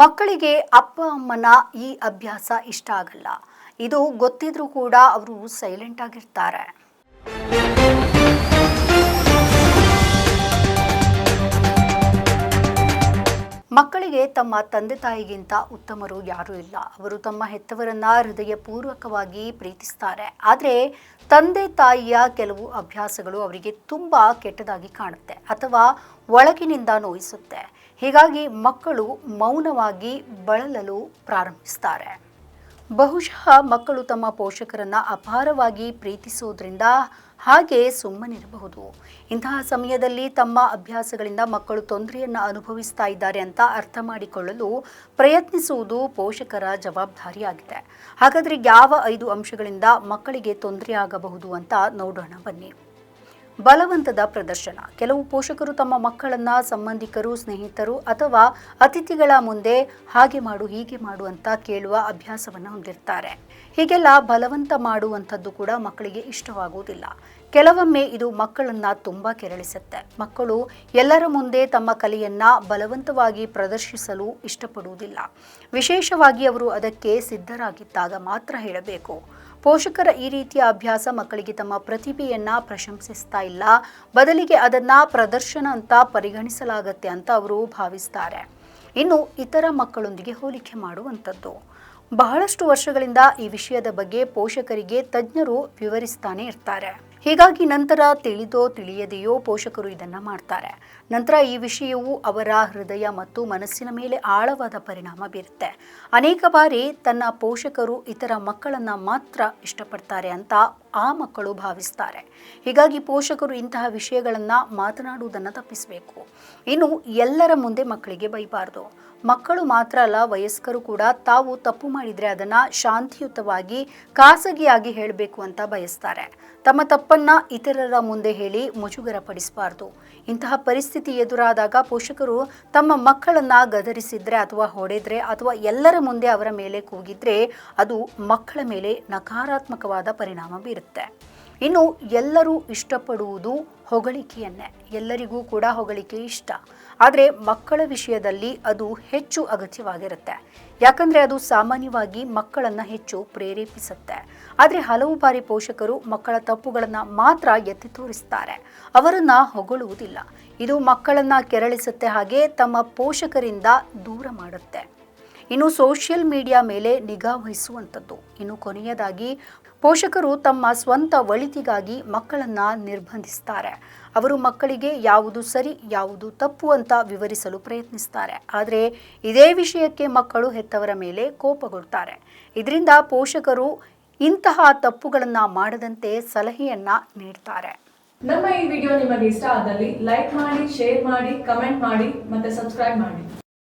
ಮಕ್ಕಳಿಗೆ ಅಪ್ಪ, ಅಮ್ಮನ ಈ ಅಭ್ಯಾಸ ಇಷ್ಟ ಆಗಲ್ಲ. ಇದು ಗೊತ್ತಿದ್ರೂ ಕೂಡ ಅವರು ಸೈಲೆಂಟ್ ಆಗಿರ್ತಾರೆ. ಮಕ್ಕಳಿಗೆ ತಮ್ಮ ತಂದೆ ತಾಯಿಗಿಂತ ಉತ್ತಮರು ಯಾರೂ ಇಲ್ಲ. ಅವರು ತಮ್ಮ ಹೆತ್ತವರನ್ನ ಹೃದಯಪೂರ್ವಕವಾಗಿ ಪ್ರೀತಿಸ್ತಾರೆ. ಆದರೆ ತಂದೆ ತಾಯಿಯ ಕೆಲವು ಅಭ್ಯಾಸಗಳು ಅವರಿಗೆ ತುಂಬ ಕೆಟ್ಟದಾಗಿ ಕಾಣುತ್ತೆ ಅಥವಾ ಒಳಗಿನಿಂದ ನೋಯಿಸುತ್ತೆ. ಹೀಗಾಗಿ ಮಕ್ಕಳು ಮೌನವಾಗಿ ಬಳಲಲು ಪ್ರಾರಂಭಿಸ್ತಾರೆ. ಬಹುಶಃ ಮಕ್ಕಳು ತಮ್ಮ ಪೋಷಕರನ್ನ ಅಪಾರವಾಗಿ ಪ್ರೀತಿಸೋದ್ರಿಂದ ಹಾಗೆ ಸುಮ್ಮನಿರಬಹುದು. ಇಂತಹ ಸಮಯದಲ್ಲಿ ತಮ್ಮ ಅಭ್ಯಾಸಗಳಿಂದ ಮಕ್ಕಳು ತೊಂದರೆಯನ್ನು ಅನುಭವಿಸ್ತಾ ಇದ್ದಾರೆ ಅಂತ ಅರ್ಥ ಮಾಡಿಕೊಳ್ಳಲು ಪ್ರಯತ್ನಿಸುವುದು ಪೋಷಕರ ಜವಾಬ್ದಾರಿಯಾಗಿದೆ. ಹಾಗಾದರೆ ಯಾವ ಐದು ಅಂಶಗಳಿಂದ ಮಕ್ಕಳಿಗೆ ತೊಂದರೆಯಾಗಬಹುದು ಅಂತ ನೋಡೋಣ ಬನ್ನಿ. ಬಲವಂತದ ಪ್ರದರ್ಶನ. ಕೆಲವು ಪೋಷಕರು ತಮ್ಮ ಮಕ್ಕಳನ್ನ, ಸಂಬಂಧಿಕರು, ಸ್ನೇಹಿತರು ಅಥವಾ ಅತಿಥಿಗಳ ಮುಂದೆ ಹಾಗೆ ಮಾಡು, ಹೀಗೆ ಮಾಡು ಅಂತ ಕೇಳುವ ಅಭ್ಯಾಸವನ್ನು ಹೊಂದಿರ್ತಾರೆ. ಹೀಗೆಲ್ಲ ಬಲವಂತ ಮಾಡುವಂಥದ್ದು ಕೂಡ ಮಕ್ಕಳಿಗೆ ಇಷ್ಟವಾಗುವುದಿಲ್ಲ. ಕೆಲವೊಮ್ಮೆ ಇದು ಮಕ್ಕಳನ್ನ ತುಂಬಾ ಕೆರಳಿಸುತ್ತೆ. ಮಕ್ಕಳು ಎಲ್ಲರ ಮುಂದೆ ತಮ್ಮ ಕಲೆಯನ್ನ ಬಲವಂತವಾಗಿ ಪ್ರದರ್ಶಿಸಲು ಇಷ್ಟಪಡುವುದಿಲ್ಲ. ವಿಶೇಷವಾಗಿ ಅವರು ಅದಕ್ಕೆ ಸಿದ್ಧರಾಗಿದ್ದಾಗ ಮಾತ್ರ ಹೇಳಬೇಕು. ಪೋಷಕರ ಈ ರೀತಿಯ ಅಭ್ಯಾಸ ಮಕ್ಕಳಿಗೆ ತಮ್ಮ ಪ್ರತಿಭೆಯನ್ನ ಪ್ರಶಂಸಿಸ್ತಾ ಇಲ್ಲ. ಬದಲಿಗೆ ಅದನ್ನ ಪ್ರದರ್ಶನ ಅಂತ ಪರಿಗಣಿಸಲಾಗತ್ತೆ ಅಂತ ಅವರು ಭಾವಿಸ್ತಾರೆ. ಇನ್ನು ಇತರ ಮಕ್ಕಳೊಂದಿಗೆ ಹೋಲಿಕೆ ಮಾಡುವಂಥದ್ದು. ಬಹಳಷ್ಟು ವರ್ಷಗಳಿಂದ ಈ ವಿಷಯದ ಬಗ್ಗೆ ಪೋಷಕರಿಗೆ ತಜ್ಞರು ವಿವರಿಸ್ತಾನೆ ಇರ್ತಾರೆ. ಹೀಗಾಗಿ ನಂತರ ತಿಳಿದೋ ತಿಳಿಯದೆಯೋ ಪೋಷಕರು ಇದನ್ನ ಮಾಡ್ತಾರೆ. ನಂತರ ಈ ವಿಷಯವು ಅವರ ಹೃದಯ ಮತ್ತು ಮನಸ್ಸಿನ ಮೇಲೆ ಆಳವಾದ ಪರಿಣಾಮ ಬೀರುತ್ತೆ. ಅನೇಕ ಬಾರಿ ತನ್ನ ಪೋಷಕರು ಇತರ ಮಕ್ಕಳನ್ನ ಮಾತ್ರ ಇಷ್ಟಪಡ್ತಾರೆ ಅಂತ ಆ ಮಕ್ಕಳು ಭಾವಿಸ್ತಾರೆ. ಹೀಗಾಗಿ ಪೋಷಕರು ಇಂತಹ ವಿಷಯಗಳನ್ನ ಮಾತನಾಡುವುದನ್ನು ತಪ್ಪಿಸಬೇಕು. ಇನ್ನು ಎಲ್ಲರ ಮುಂದೆ ಮಕ್ಕಳಿಗೆ ಬೈಬಾರ್ದು. ಮಕ್ಕಳು ಮಾತ್ರ ಅಲ್ಲ, ವಯಸ್ಕರು ಕೂಡ ತಾವು ತಪ್ಪು ಮಾಡಿದರೆ ಅದನ್ನು ಶಾಂತಿಯುತವಾಗಿ ಖಾಸಗಿಯಾಗಿ ಹೇಳಬೇಕು ಅಂತ ಬಯಸ್ತಾರೆ. ತಮ್ಮ ತಪ್ಪನ್ನ ಇತರರ ಮುಂದೆ ಹೇಳಿ ಮುಜುಗರ ಪಡಿಸಬಾರ್ದು ಇಂತಹ ಪರಿಸ್ಥಿತಿ ಎದುರಾದಾಗ ಪೋಷಕರು ತಮ್ಮ ಮಕ್ಕಳನ್ನ ಗದರಿಸಿದ್ರೆ ಅಥವಾ ಹೊಡೆದ್ರೆ ಅಥವಾ ಎಲ್ಲರ ಮುಂದೆ ಅವರ ಮೇಲೆ ಕೂಗಿದ್ರೆ ಅದು ಮಕ್ಕಳ ಮೇಲೆ ನಕಾರಾತ್ಮಕವಾದ ಪರಿಣಾಮ ಬೀರುತ್ತೆ. ಇನ್ನು ಎಲ್ಲರೂ ಇಷ್ಟಪಡುವುದು ಹೊಗಳಿಕೆಯನ್ನೇ. ಎಲ್ಲರಿಗೂ ಕೂಡ ಹೊಗಳಿಕೆ ಇಷ್ಟ. ಆದರೆ ಮಕ್ಕಳ ವಿಷಯದಲ್ಲಿ ಅದು ಹೆಚ್ಚು ಅಗತ್ಯವಾಗಿರುತ್ತೆ. ಯಾಕಂದರೆ ಅದು ಸಾಮಾನ್ಯವಾಗಿ ಮಕ್ಕಳನ್ನು ಹೆಚ್ಚು ಪ್ರೇರೇಪಿಸುತ್ತೆ. ಆದರೆ ಹಲವು ಬಾರಿ ಪೋಷಕರು ಮಕ್ಕಳ ತಪ್ಪುಗಳನ್ನು ಮಾತ್ರ ಎತ್ತಿ ತೋರಿಸ್ತಾರೆ. ಅವರನ್ನು ಹೊಗಳುವುದಿಲ್ಲ. ಇದು ಮಕ್ಕಳನ್ನು ಕೆರಳಿಸುತ್ತೆ ಹಾಗೆ ತಮ್ಮ ಪೋಷಕರಿಂದ ದೂರ ಮಾಡುತ್ತೆ. ಇನ್ನು ಸೋಷಿಯಲ್ ಮೀಡಿಯಾ ಮೇಲೆ ನಿಗಾ ವಹಿಸುವಂಥದ್ದು. ಇನ್ನು ಕೊನೆಯದಾಗಿ ಪೋಷಕರು ತಮ್ಮ ಸ್ವಂತ ಒಳಿತಿಗಾಗಿ ಮಕ್ಕಳನ್ನ ನಿರ್ಬಂಧಿಸ್ತಾರೆ. ಅವರು ಮಕ್ಕಳಿಗೆ ಯಾವುದು ಸರಿ, ಯಾವುದು ತಪ್ಪು ಅಂತ ವಿವರಿಸಲು ಪ್ರಯತ್ನಿಸ್ತಾರೆ. ಆದರೆ ಇದೇ ವಿಷಯಕ್ಕೆ ಮಕ್ಕಳು ಹೆತ್ತವರ ಮೇಲೆ ಕೋಪಗೊಳ್ತಾರೆ. ಇದರಿಂದ ಪೋಷಕರು ಇಂತಹ ತಪ್ಪುಗಳನ್ನು ಮಾಡದಂತೆ ಸಲಹೆಯನ್ನ ನೀಡ್ತಾರೆ. ನಮ್ಮ ಈ ವಿಡಿಯೋ ನಿಮಗೆ ಇಷ್ಟ ಆದಲ್ಲಿ ಲೈಕ್ ಮಾಡಿ, ಶೇರ್ ಮಾಡಿ, ಕಮೆಂಟ್ ಮಾಡಿ ಮತ್ತೆ ಸಬ್ಸ್ಕ್ರೈಬ್ ಮಾಡಿ.